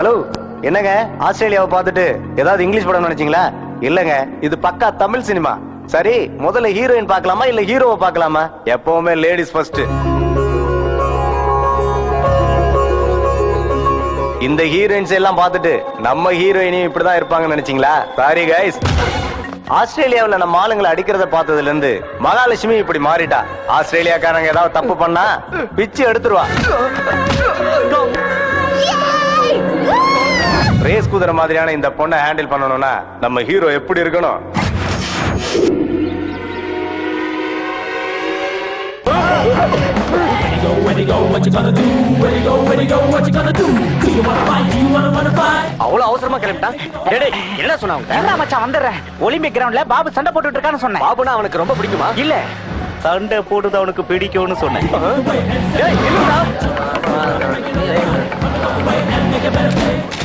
Hello என்னங்க? ஆஸ்திரேலியாவை பார்த்துட்டு ஏதாவது இங்கிலீஷ் படம் நினைச்சீங்களா? இல்லங்க இது பக்கா தமிழ் சினிமா. சரி முதல்ல ஹீரோயின் பார்க்கலாமா இல்ல ஹீரோவை பார்க்கலாமா? எப்பவுமே லேடிஸ் ஃபர்ஸ்ட் இந்த ஹீரோயின்ஸ் எல்லாம் பார்த்துட்டு நம்ம ஹீரோயினையும் இப்படிதான் இருப்பாங்கன்னு நினைச்சீங்களா? சாரி கைஸ் ஆஸ்திரேலியாவில் நம்ம ஆளுங்களை அடிக்கிறத பார்த்ததுல இருந்து மகாலட்சுமி இப்படி மாறிட்டா. ஆஸ்திரேலியாக்காரங்க ஏதாவது தப்பு பண்ணா பிச்சு எடுத்துருவா. ரேஸ் குதிரை மாதிரியான இந்த பொண்ணை ஹேண்டில் பண்ணணும்னா நம்ம ஹீரோ எப்படி இருக்கணும்? அவ்வளவு அவசரமா கிளம்பிட்டான் என்ன சொன்னாங்க மச்சான் வந்துடுறேன் ஒலிம்பிக் கிரவுண்ட்ல பாபு சண்டை போட்டுட்டு இருக்கான்னு சொன்னேன். பாபுனா அவனுக்கு ரொம்ப பிடிக்குமா? இல்ல. சண்டை போடுது அவனுக்கு பிடிக்கும்னு சொன்னேன்?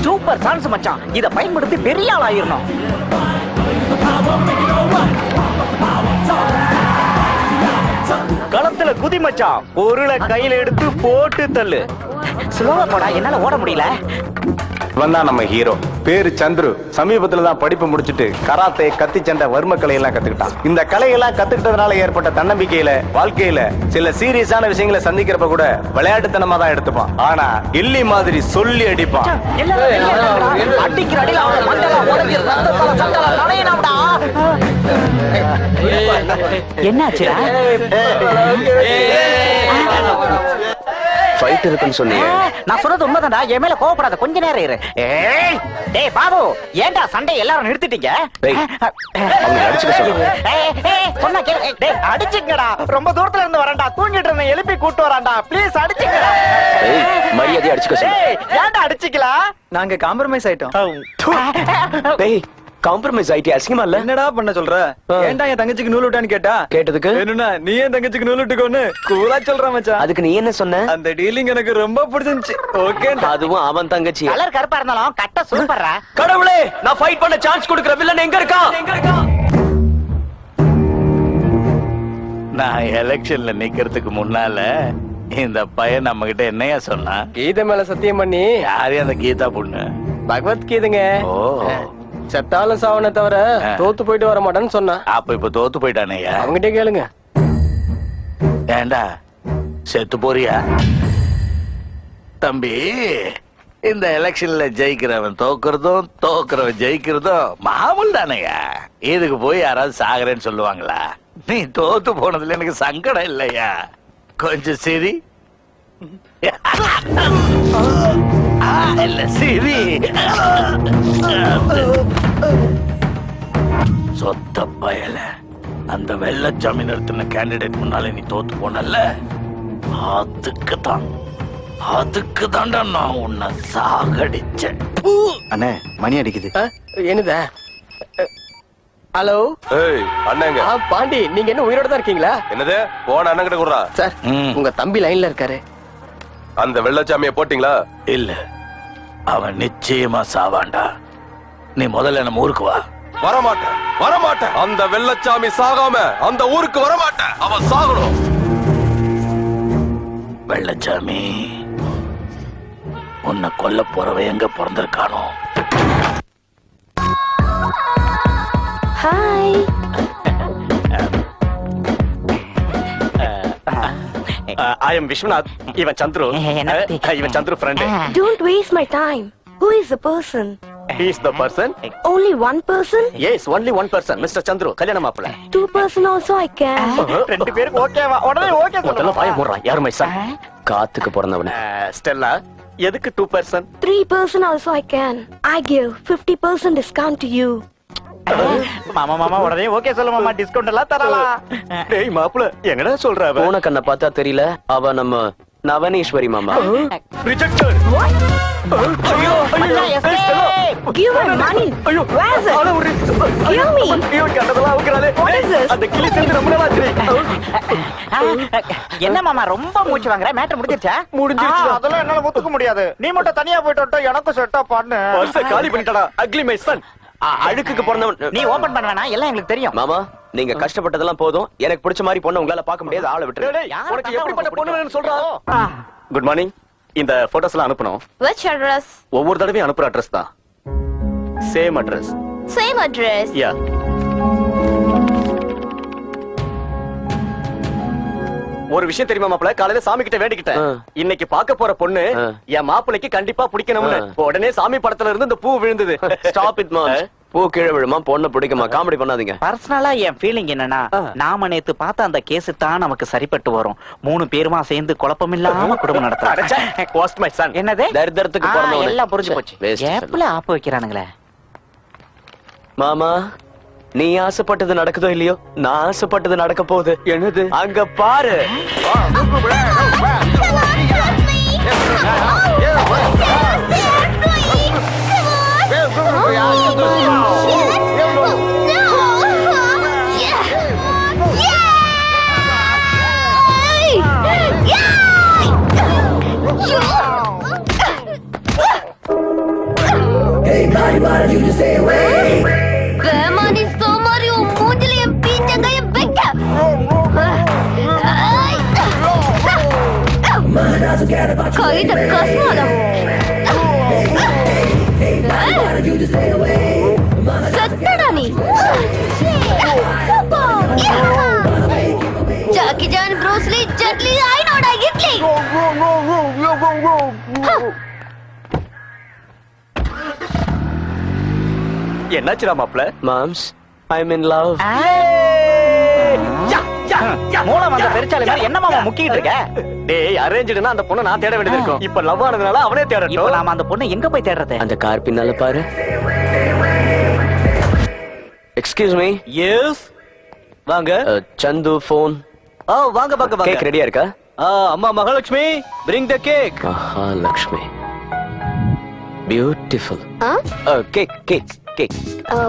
சூப்பர் சான்ஸ் மச்சான். இத பயன்படுத்தி பெரிய ஆள் ஆயிரணும். களத்துல குதி மச்சான். பொருளை கையில எடுத்து போட்டு தள்ளு. ஸ்லோவா போடா என்னால ஓட முடியல. இவன் நம்ம ஹீரோ பேரு சந்துரு. சமீபத்துல தான் படிப்பு முடிச்சிட்டு கராத்தே கத்தி சண்டை வர்ம கலை எல்லாம் கத்துக்கிட்டான். இந்த கலையெல்லாம் கத்துக்கிட்டதுனால ஏற்பட்ட தன்னம்பிக்கையில வாழ்க்கையில சில சீரியஸான விஷயங்களை சந்திக்கிறப்ப கூட விளையாட்டுத்தனமா தான் எடுத்துப்பான். ஆனா இல்லி மாதிரி சொல்லி அடிப்பான். எல்லாரும் ஃபைட் இருக்குன்னு சொன்னீங்க. நான் சொன்னது உண்மைதான்டா. என் மேல கோவப்படாத. கொஞ்ச நேரம் இரு. ஏய் டேய் பாபு ஏன்டா சண்டை எல்லாரும் நிறுத்திட்டீங்க? டேய், அவங்களை அடிச்சுக்க சொல்லு. ஏய், ஏய், சொன்னா கேளு. டேய், அடிச்சுக்கடா. ரொம்ப தூரத்துல இருந்து வரேன்டா. தூங்கிட்டு இருந்தேன். எழுப்பி கூட்டு வரான்டா. ப்ளீஸ் அடிச்சுக்கடா. டேய், மரியாதையா அடிச்சுக்க சொல்லு. ஏய், ஏன்டா அடிச்சுக்கலாம் நாங்க காம்ப்ரமைஸ் ஆயிட்டோம். டேய் காம்ப்ரமைஸ் ஆயிட்டி அசிங்கமா இல்ல? என்னடா பண்ண சொல்ற. ஏன்டா என் தங்கச்சிக்கு நூல் விட்டான்னு கேட்டா? கேட்டதுக்கு? வேணும்னா நீ என் தங்கச்சிக்கு நூல் விட்டுக்கோன்னு கூலா சொல்ற மச்சான். அதுக்கு நீ என்ன சொன்ன? அந்த டீலிங் எனக்கு ரொம்ப பிடிச்சிருந்துச்சு. ஓகே அதுவும் அவன் தங்கச்சி கலர் கருப்பா இருந்தாலும் கட்ட சூப்பர்ரா. கடவுளே நான் ஃபைட் பண்ண சான்ஸ் கொடுக்கிற வில்லன் எங்க இருக்கான் நான் எலெக்ஷன்ல நிக்கிறதுக்கு முன்னால இந்த பையன் நம்ம கிட்ட என்னையா சொன்னான்? கீதை மேல சத்தியம் பண்ணி? யாரையும் அந்த கீதா பொண்ணு? பகவத்கீதைங்க ஓ. செத்தாலும் சாவனை தவிர. தோத்து போயிட்டு வர மாட்டேன்னு சொன்னான் அப்ப இப்ப தோத்து போயிட்டானேயா அவங்ககிட்ட கேளுங்க. ஏண்டா? செத்து போறியா? தம்பி இந்த எலெக்ஷன்ல ஜெயிக்கிறவன் தோக்குறதும் தோக்குறவன் ஜெயிக்கிறதும் மாமூல் தானேயா இதுக்கு போய் யாராவது சாகுறேன்னு சொல்லுவாங்களா? நீ தோத்து போனதுல எனக்கு சங்கடம் இல்லையா கொஞ்சம் சரி. இல்ல சரி. சொத்த பயல. அந்த வெள்ளச்சாமி நிறுத்தின கேண்டிடேட் முன்னால நீ தோத்து போனல்ல? அதுக்கு தான் அதுக்கு தான்டா நான் உன்னை சாகடிச்சேன். அண்ணே மணி அடிக்குது. ஆ, என்னதா? ஹலோ? ஏய் அண்ணங்க. பாண்டி நீங்க என்ன உயிரோட தான் இருக்கீங்களா? என்னது? போன அண்ணன் கிட்ட குடுறா? சார் ம். உங்க தம்பி லைன்ல இருக்காரு. அந்த வெள்ளச்சாமிய போட்டீங்களா? இல்ல. அவன் நிச்சயமா சாவான்டா. நீ முதல்ல நம்ம ஊருக்கு வா. வரமாட்டேன். வரமாட்டேன். அந்த வெள்ளச்சாமி சாகாம அந்த ஊருக்கு வரமாட்டேன். அவன் சாகணும். வெள்ளச்சாமி உன்னை கொல்ல போறவன் எங்க பிறந்திருக்கானோ? ஹாய் ஐ எம் விஸ்வநாத் இவன் சந்துரு. இவன் Chandru friend don't waste my time who is the person he is the person only one person yes only one person mister Chandru கல்யாண மாப்பிள்ள two person also I can ரெண்டு பேருக்கு ஓகேவா உடனே okay முதல்ல வாய மூடுறான். யார் மை சன் காத்துக்கு பிறந்தவன. ஸ்டெல்லா எதுக்கு two person three person also I can I give fifty percent discount to you மாமா மாமா உடனே ஓகே சொல்ல மாமா. டிஸ்கவுண்ட் எல்லாம் தரலாம். டேய் மாப்பிள்ள எங்கடா சொல்ற அவன் போன கண்ணை பார்த்தா தெரியல அவ நம்ம நவனீஸ்வரி மாமா. Rejected Give my money. Where is it? Give me. What is this? அந்த கிளி சேர்ந்து ரொம்ப நாளாச்சு என்ன மாமா ரொம்ப மூச்சு வாங்குற? மேட்டர் முடிஞ்சிருச்சா? முடிஞ்சிருச்சுடா. ஆ, அதெல்லாம் என்னால ஒத்துக்க முடியாது. நீ மட்டும் தனியா போயிட்டு எனக்கும் செட்டா பண்ணு. காலி பண்ணிட்டடா. அக்லி மை சன் அழுக்குக்கு பிறந்தவன். நீ ஓபன் பண்ண வேணாம். எல்லாம் எங்களுக்கு தெரியும். மாமா நீங்க கஷ்டப்பட்டதெல்லாம் போதும். எனக்கு பிடிச்ச மாதிரி பொண்ணு உங்களால பார்க்க முடியாது. ஆளை விட்டு டேய், யாரை உனக்கு பார்த்தா எப்படிப்பட்ட பொண்ணு வேணும்னு. குட் மார்னிங் இந்த போட்டோஸ் எல்லாம் அனுப்பணும். Which address? ஒவ்வொரு தடவையும் அனுப்புற அட்ரஸ் தான். Same address Same address. Yeah ஒரு விஷயம் தெரியுமா மாப்பிள காலையில சாமி கிட்ட வேண்டிக்கிட்டேன் இன்னைக்கு பார்க்க போற பொண்ணு என் மாப்பிளைக்கு கண்டிப்பா பிடிக்கணும்னு. உடனே சாமி படத்துல இருந்து இந்த பூ விழுந்தது. ஸ்டாப் இட் மாம் பூ கீழே விழுமா பொண்ணு பிடிக்குமா? காமெடி பண்ணாதீங்க. பர்சனலா என் ஃபீலிங் என்னன்னா நாம நேத்து பார்த்த அந்த கேஸ் தான் நமக்கு சரிப்பட்டு வரும். மூணு பேருமா சேர்ந்து குழப்பம் இல்லாம குடும்பம் நடத்துறாங்க. வாஸ்ட் மை சன் என்னது? தரித்திரத்துக்கு பிறந்தவனே. எல்லாம் புரிஞ்சு போச்சு. ஏப்ல ஆப்பு வைக்கிறானுங்களே? மாமா நீ ஆசைப்பட்டது நடக்குதோ இல்லையோ? நான் ஆசைப்பட்டது நடக்க போகுது. என்னது? அங்க பாரு. கைத கஸ்மாலம் சத்தடா நீ Jackie John Bruce Lee Jaitley ஐனோடா idli என்னாச்சுடா மாப்பிள மாம்ஸ் ஐ மீன் லவ் மூலம் வந்த பெருச்சாலி மாதிரி என்ன மாமா முக்கிட்டு இருக்க? டேய் அரேஞ்சுடுனா அந்த பொண்ணை நான் தேட வேண்டியது இருக்கும். இப்ப லவ் ஆனதுனால அவனே இப்போ தேடட்டும் நாம அந்த பொண்ணை எங்க போய் தேடுறது? அந்த கார் பின்னால பாரு. எக்ஸ்கியூஸ் மீ எஸ் வாங்க. சந்து ஃபோன் ஆ வாங்க வாங்க வாங்க. கேக் ரெடியா இருக்கா? ஆ, அம்மா Mahalakshmi bring the cake Mahalakshmi. Beautiful ah? Cake cake cake oh.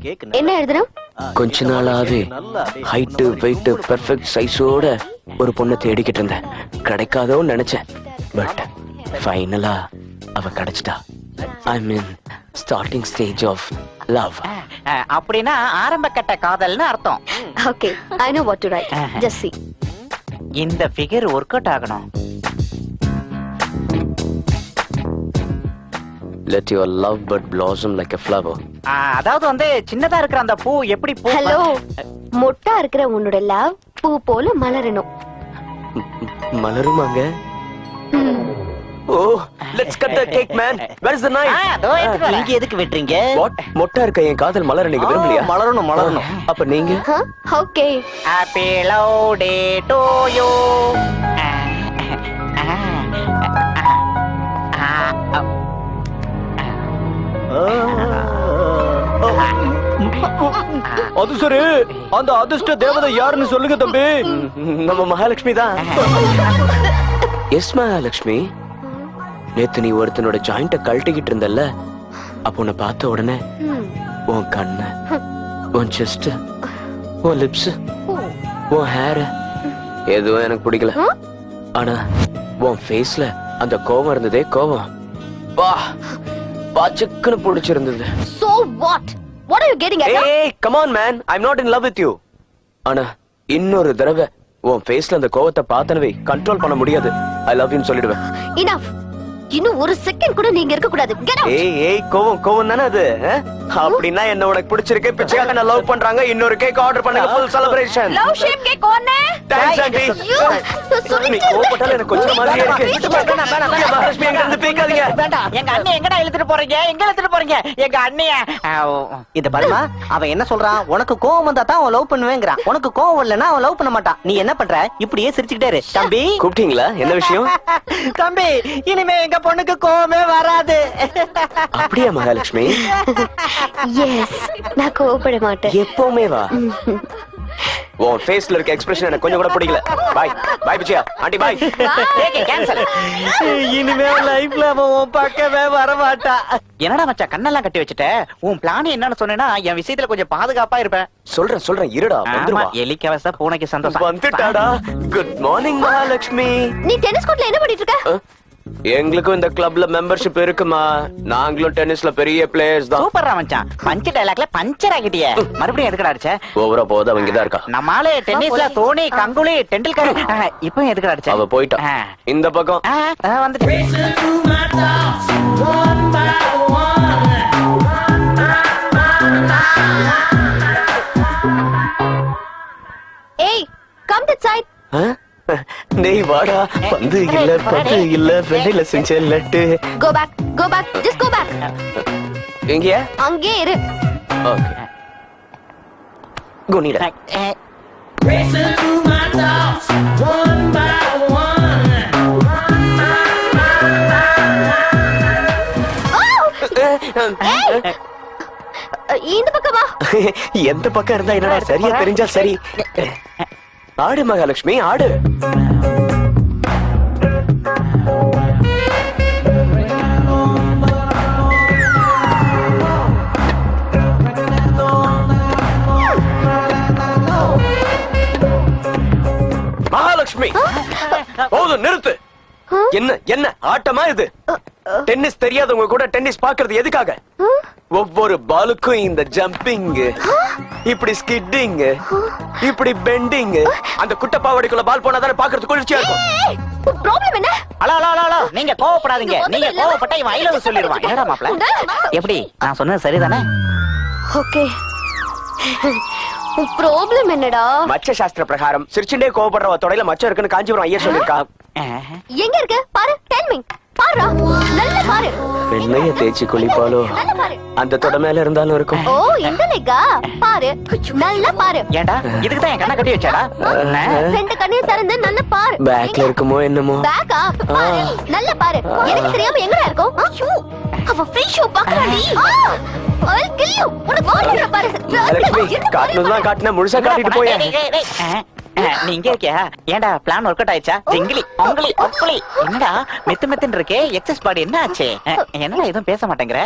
Cake என்ன? எழுதுறோம் கொஞ்ச நாளாவே ஹைட்டு வெயிட் பெர்ஃபெக்ட் சைஸோட ஒரு பொண்ணை தேடிக்கிட்டு இருந்தேன். கிடைக்காதோன்னு நினைச்சேன். பட் ஃபைனலா அவ கிடைச்சிட்டா. I mean starting stage of love அப்படின்னா ஆரம்ப கட்ட காதல்னு அர்த்தம். Okay I know what to write just see. இந்த ஃபிகர் ஒர்க் அவுட் ஆகணும். Let your love but blossom like a flower. Ah, அதாவது வந்து சின்னதா இருக்கிற அந்த பூ எப்படி பூ ஹலோ மொட்டா இருக்கிற உன்னோட லவ் பூ போல மலரணும். மலருமாங்க? ஓ let's cut the cake man where is the knife ஆ, இதோ எடுத்துட்டு வரேன். நீங்க எதுக்கு வெட்டுறீங்க? வாட் மொட்டா இருக்க என் காதல் மலர நீங்க விரும்பலையா? மலரணும் மலரணும். அப்ப நீங்க? Okay happy love day to you அது சரி அந்த அதிர்ஷ்ட தேவதை யாருன்னு சொல்லுங்க தம்பி. நம்ம மகாலட்சுமி தான். எஸ் மகாலட்சுமி? நேத்து நீ ஒருத்தனோட ஜாயிண்ட கழட்டிக்கிட்டு இருந்தல்ல அப்ப உன்னை பார்த்த உடனே உன் கண்ணு உன் செஸ்ட் உன் லிப்ஸ் உன் ஹேர் எதுவும் எனக்கு பிடிக்கல. ஆனா உன் ஃபேஸ்ல அந்த கோவம் இருந்ததே கோவம். வா பாச்சுக்குன்னு பிடிச்சிருந்தது. So what what are you getting at ஏய் come on man I am not in love with you ஆனா இன்னொரு தடவை உன் ஃபேஸ்ல அந்த கோவத்தை பார்த்தனவே கண்ட்ரோல் பண்ண முடியாது. ஐ லவ் யூன்னு சொல்லிடுவேன். இனஃப் இன்னும் ஒரு செகண்ட் கூட நீங்க இருக்க கூடாது கெட் அவுட் ஏய் ஏய் கோவம் கோவம் தானே அது? அப்படின்னா என்ன உனக்கு பிடிச்சிருக்கு? பிச்சைக்காக நான் லவ் பண்றாங்க. இன்னொரு கேக் ஆர்டர் பண்ணுங்க. Full celebration love shape cake ஒண்ணே தேங்க்ஸ் ஆண்டி நீ கோவப்பட்டாலும் எனக்கு கொஞ்சம் மாதிரியே இருக்கு. மகாலட்சுமி எங்க இருந்து பேக்காதீங்க? வேண்டாம் எங்க அண்ணன் எங்கடா இழுத்துட்டு போறீங்க? எங்க இழுத்துட்டு போறீங்க? எங்க அண்ணிய. இத பாருமா அவன் என்ன சொல்றான்? உனக்கு கோவம் வந்தா தான் அவன் லவ் பண்ணுவேங்கிறான். உனக்கு கோவம் இல்லைன்னா அவன் லவ் பண்ண மாட்டான். நீ என்ன பண்ற? இப்படியே சிரிச்சுக்கிட்டே இரு. தம்பி. கூப்பிட்டீங்களா? என்ன விஷயம்? தம்பி இனிமே எங்க பொண்ணுக்கு கோவமே வராது. அப்படியா மகாலட்சுமி? எஸ் நான் கோவப்பட மாட்டேன். எப்பவுமே வா. உன் ஃபேஸ்ல இருக்க எக்ஸ்பிரஷன் எனக்கு கொஞ்சம் கூட பிடிக்கல. பாய் பாய் பிச்சியா ஆண்டி பாய் கேன்சல் இனிமே லைஃப்ல அவன் உன் பக்கமே வரமாட்டா. என்னடா மச்சான் கண்ணெல்லாம் கட்டி வச்சுட்ட? உன் பிளான் என்னன்னு சொன்னேன்னா என் விஷயத்துல கொஞ்சம் பாதுகாப்பா இருப்பேன். சொல்றேன் சொல்றேன். இருடா வந்துருவா. எலிக்கு அவச பூனைக்கு சந்தோஷம். வந்துட்டாடா. Good morning Mahalakshmi. நீ டென்னிஸ் கோர்ட்ல என்ன பண்ணிட்டு இருக்க? எங்களுக்கும் இந்த கிளப்ல மெம்பர்ஷிப் இருக்குமா? நாங்களும் டென்னிஸ்ல பெரிய பிளேயர்ஸ் தான். சூப்பர் மச்சான். பஞ்ச் டைலாக்ல பஞ்சர் ஆகிட்டியே மறுபடியும் எதுக்குடா அடிச்ச? ஓவரா போகுது அவங்க தான் இருக்கா? நம்ம ஆளு டென்னிஸ்ல தோனி கங்குலி டெண்டுல்கர். இப்போ எதுக்குடா அடிச்ச? அவ போயிட்டா. இந்த பக்கம். வந்துட்டு. ஏய் கம் டு சைட்? டேய் வாடா பந்து இல்ல பந்து இல்ல வெள்ளையில செஞ்ச laddu. Go back go back just go back எங்கயா? அங்கே இரு. ஓகே குனிடா இந்த பக்கம்? வா எந்த பக்கம் இருந்தா என்னடா சரியா தெரிஞ்சா சரி. ஆடு மகாலட்சுமி ஆடு. மகாலட்சுமி போதும் நிறுத்து. என்ன என்ன ஆட்டமா இது? டென்னிஸ் தெரியாதவங்க கூட டென்னிஸ் பாக்குறது எதுக்காக? ஒவ்வொரு பாலுக்கும் இந்த ஜம்பிங் இப்படி ஸ்கிட்டிங் இப்படி பெண்டிங் அந்த குட்டை பாவாடைக்குள்ள பால் போனா தானே பாக்குறது குளிர்ச்சியா இருக்கும். ப்ராப்ளம் என்ன? ஹலோ ஹலோ, ஹலோ நீங்க கோவப்படாதீங்க. நீங்க கோவப்பட்டா இவன் ஐ லவ் சொல்லிடுவான். என்னடா மாப்ள எப்படி? நான் சொன்னது சரிதானே? ஓகே. ப்ராப்ளம் என்னடா? மச்ச சாஸ்திர பிரகாரம் சிரிச்சுண்டே கோவப்படுறவ தொடையில மச்சம் இருக்குன்னு காஞ்சிபுரம் ஐயர் சொல்லிருக்கா. எங்க இருக்கு? பாரு டெல் மீ பாருடா நல்ல பாரு. வெண்ணைய தேய்ச்சி குளிப்பாலோ பாரு. அந்த தொட மேல இருந்தாலும் இருக்கும். ஓ இந்த லெக்கா? பாரு. நல்லா பாரு. ஏன்டா இதுக்கு தான் என் கண்ணை கட்டி வச்சாடா? ரெண்டு கண்ணையும் திறந்து நல்லா பாரு. பேக்ல இருக்குமோ என்னமோ? பேக்கா பாரு. நல்லா பாரு. எனக்கு தெரியாம எங்கடா இருக்கும். அவ ஃப்ரீ ஷூ பாக்குறாடி. ஐ கில் யூ உனக்கு வாட்டர் பாரு. மகாலட்சுமி காட்டுனதுதான் காட்டுன முழுசா காட்டிட்டு போய. நீ இங்க இருக்கியா ஏன்டா பிளான் ஒர்க் அவுட் ஆயிடுச்சா? ஜிங்கிலி பொங்கலி ஒப்பலி என்னடா மெத்து மெத்துன்னு இருக்கே எக்ஸஸ் பாடி என்ன ஆச்சு? என்னடா எதுவும் பேச மாட்டேங்கிற?